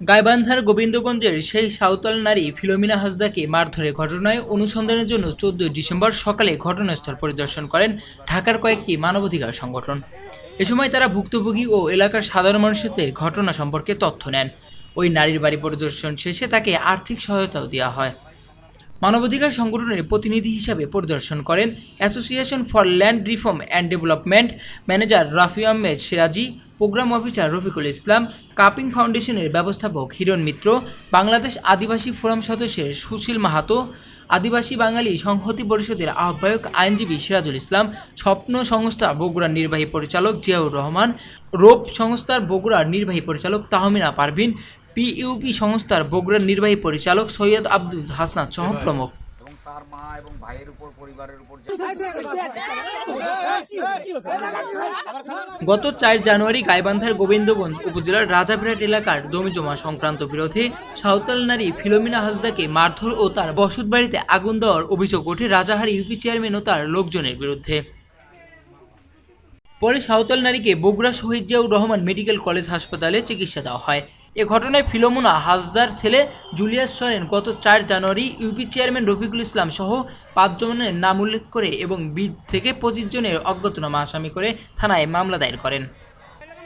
গাইবান্ধার গোবিন্দগঞ্জের সেই সাঁওতাল নারী ফিলোমিনা হাসদাকে মারধরের ঘটনায় অনুসন্ধানের জন্য চোদ্দই ডিসেম্বর সকালে ঘটনাস্থল পরিদর্শন করেন ঢাকার কয়েকটি মানবাধিকার সংগঠন। এ সময় তারা ভুক্তভোগী ও এলাকার সাধারণ মানুষের সাথে ঘটনা সম্পর্কে তথ্য নেন। ওই নারীর বাড়ি পরিদর্শন শেষে তাকে আর্থিক সহায়তাও দেওয়া হয়। মানবাধিকার সংগঠনের প্রতিনিধি হিসাবে পরিদর্শন করেন association for land reform and development manager Rafi Ahmed Siraji program officer Rafiqul Islam, Kapaeeng ফাউন্ডেশনের ব্যবস্থাপক হিরণ মিত্র, বাংলাদেশ আদিবাসী ফোরাম সদস্যের সুশীল মাহাতো, আদিবাসী বাঙালি সংহতি পরিষদের আহ্বায়ক আইনজীবী সিরাজুল ইসলাম, স্বপ্ন সংস্থা বগুড়ার নির্বাহী পরিচালক জিয়াউর রহমান, রোপ সংস্থার বগুড়ার নির্বাহী পরিচালক তাহমিনা পারভিন, পিইউপি সংস্থার বগুড়ার নির্বাহী পরিচালক সৈয়দ আব্দুল হাসনাত সহ প্রমুখ। এবং ভাইয়ের উপর পরিবারের উপর গত চার জানুয়ারি গাইবান্ধার গোবিন্দগঞ্জ উপজেলার রাজাভিরাট এলাকার জমি জমা সংক্রান্ত বিরোধে সাঁওতাল নারী ফিলোমিনা হাসদাকে মারধর ও তার বসত বাড়িতে আগুন দেওয়ার অভিযোগ ওঠে রাজাহার ইউপি চেয়ারম্যান ও তার লোকজনের বিরুদ্ধে পরে সাঁওতাল নারীকে বগুড়া শহীদ জিয়াউর রহমান মেডিকেল কলেজ হাসপাতালে চিকিৎসা দেওয়া হয় এ ঘটনায় ফিলোমোনা হাজদার ছেলে জুলিয়াস সরেন গত চার January UP chairman Rafiqul Islam সহ পাঁচজনের নাম উল্লেখ করে এবং বিশ থেকে পঁচিশ জনের অজ্ঞাতনামা আসামি করে থানায় মামলা দায়ের করেন।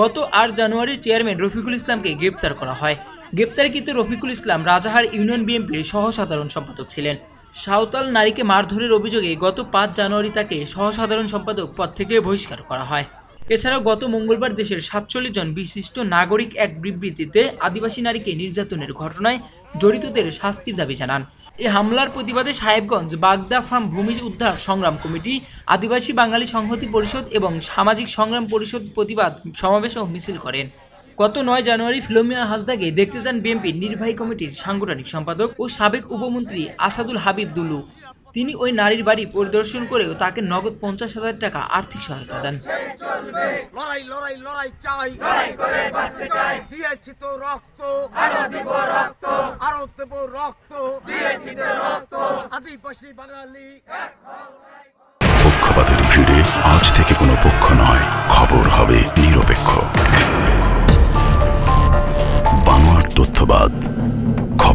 গত আট জানুয়ারি চেয়ারম্যান রফিকুল ইসলামকে গ্রেপ্তার করা হয়। গ্রেপ্তারকৃত রফিকুল ইসলাম রাজাহার ইউনিয়ন বিএনপির সহসাধারণ সম্পাদক ছিলেন। সাঁওতাল নারীকে মারধরের অভিযোগে গত পাঁচ জানুয়ারি তাকে সহসাধারণ সম্পাদক পদ থেকে বহিষ্কার করা হয়। এছাড়াও গত মঙ্গলবার দেশের সাতচল্লিশ জন বিশিষ্ট নাগরিক এক বিবৃতিতে আদিবাসী নারীকে নির্যাতনের ঘটনায় জড়িতদের শাস্তির দাবি জানান। এই হামলার প্রতিবাদে সাহেবগঞ্জ বাগদা ফার্ম ভূমি উদ্ধার সংগ্রাম কমিটি, আদিবাসী বাঙালি সংহতি পরিষদ এবং সামাজিক সংগ্রাম পরিষদ প্রতিবাদ সমাবেশ ও মিছিল করেন। গত নয় জানুয়ারি ফিলোমিয়া হাসদাকে দেখতে যান বিএনপির নির্বাহী কমিটির সাংগঠনিক সম্পাদক ও সাবেক উপমন্ত্রী আসাদুল হাবিব দুলু। তিনি ওই নারীর বাড়ি পরিদর্শন করেও তাকে নগদ পঞ্চাশ হাজার টাকা আর্থিক সহায়তা দেন। লড়াই লড়াই লড়াই চাই। লড়াই করে বাঁচতে চাই দিয়েছি তো রক্ত। আরও দিব রক্ত আরও দেব রক্ত দিয়েছি তো রক্ত। আদিবাসী বাঙালি। পক্ষপাতের ভিড়ে আজ থেকে কোনো পক্ষ নয়। খবর হবে নিরপেক্ষ।